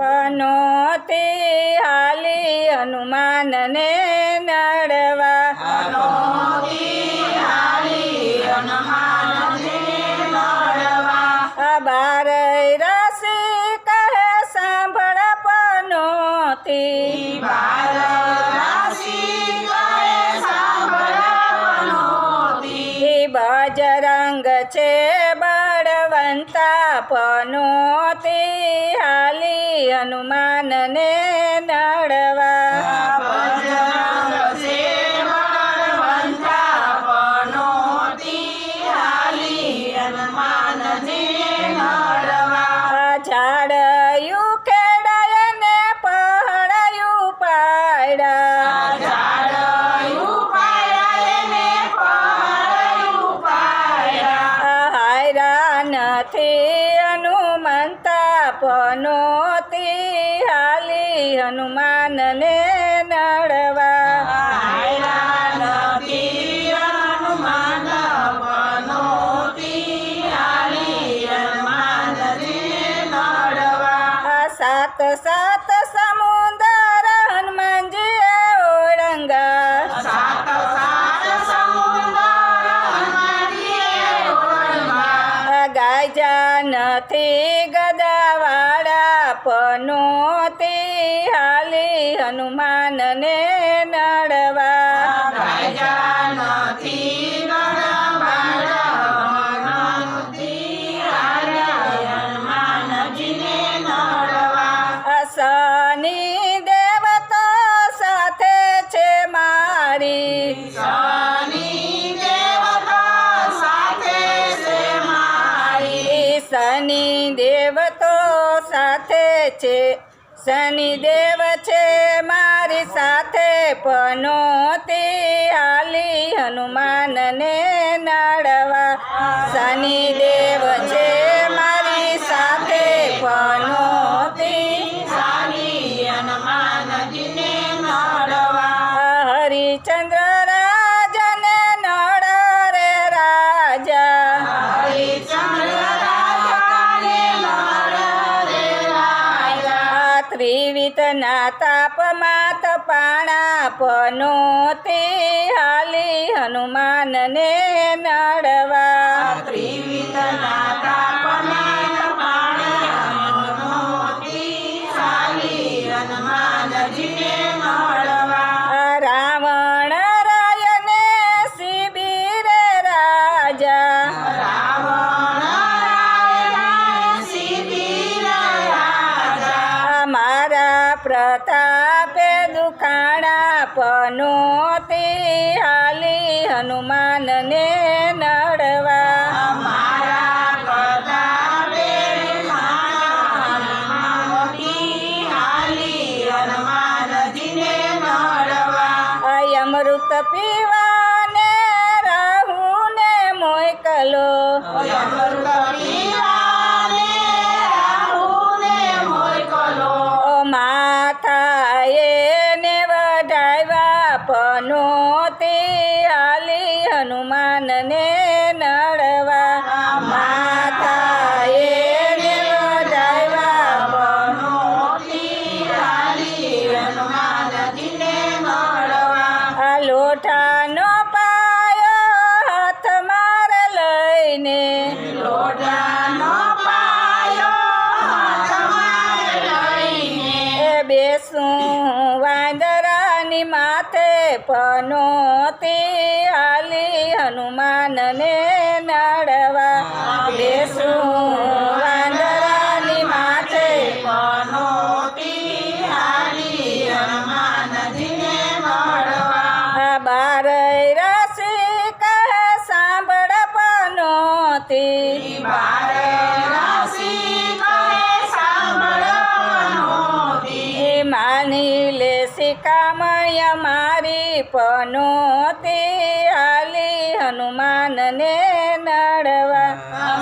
પનોતી હાલી હનુમાનને નડવા બાર રસી કહે સાંભળ પનોતી. એ બજરંગ છે બળવંતા પનોતી. હાલી હનુમાનને નડવા. આ ઝાડયું હનુમંતા પનોતી હાલી હનુમાનને નડવા. સાત સાત સમુદર નથી પનો તે હાલી હનુમાનને નડવા. શનિ દેવતો સાથે છે. શનિ દેવ છે મારી સાથે, પનોતી હાલી હનુમાનને નડવા. શનિ દેવ છે ત્રિવિતના તાપમાં તપાણા પનોતી હાલી હનુમાનને નડવા. આ પ્રતાપે દુખાણા પનોતી હાલી હનુમાનને નડવા. અમૃત પીવાને રાહુને મોકલો ઓ માથે પનોતી હાલી હનુમાનને નડવા. બેસું વાંદરાની માથે. સાંભળ માની લે શિકામણ્ય મારી. પનોતી આલી હનુમાનને નડવા.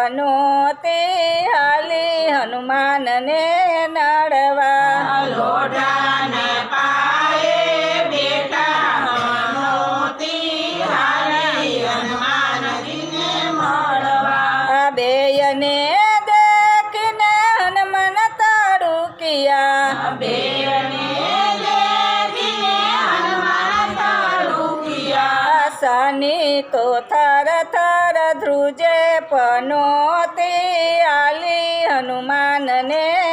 બેઠા તે હાલે હનુમાનને નડવા. લોઢાને પાયે બેઠા હનુમતી હારી હનુમાનજીને મળવા. આ બેયને દેખીને હનુમાન તાડુકિયા બેને દેખીને હનુમાન તાળુકિયા આસાની તો થર થર ધ્રુજે પનોતી આલી હનુમાનને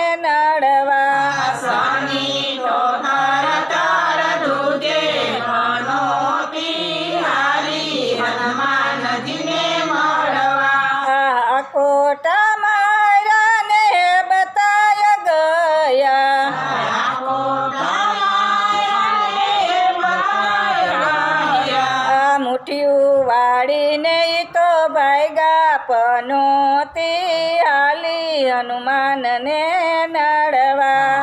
હનુમાનને નડવા.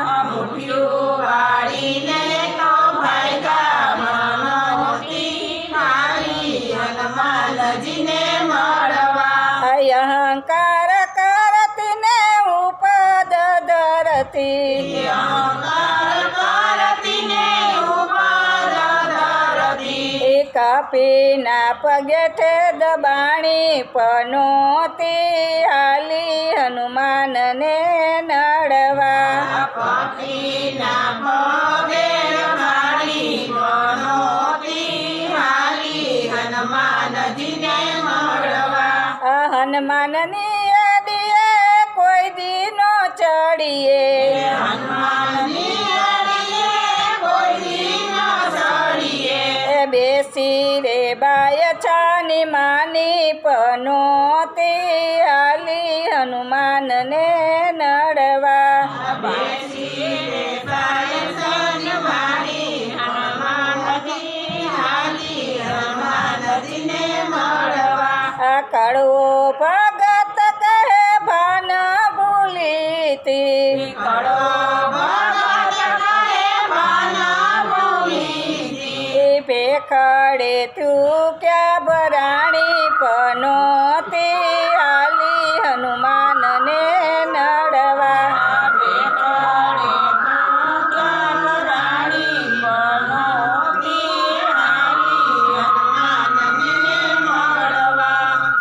અહંકાર કરતી ને ઉપદ ધરતી. કપીના પગેઠે દબાણી પનોતી આલી હનુમાનને નડવા. હનુમાનની અડીએ કોઈ દીનો ચડીએ. ન બેસી રે બાય છાની માની પનોતી આલી હનુમાનને કડવો ભગત કહે ભાન ભૂલીતી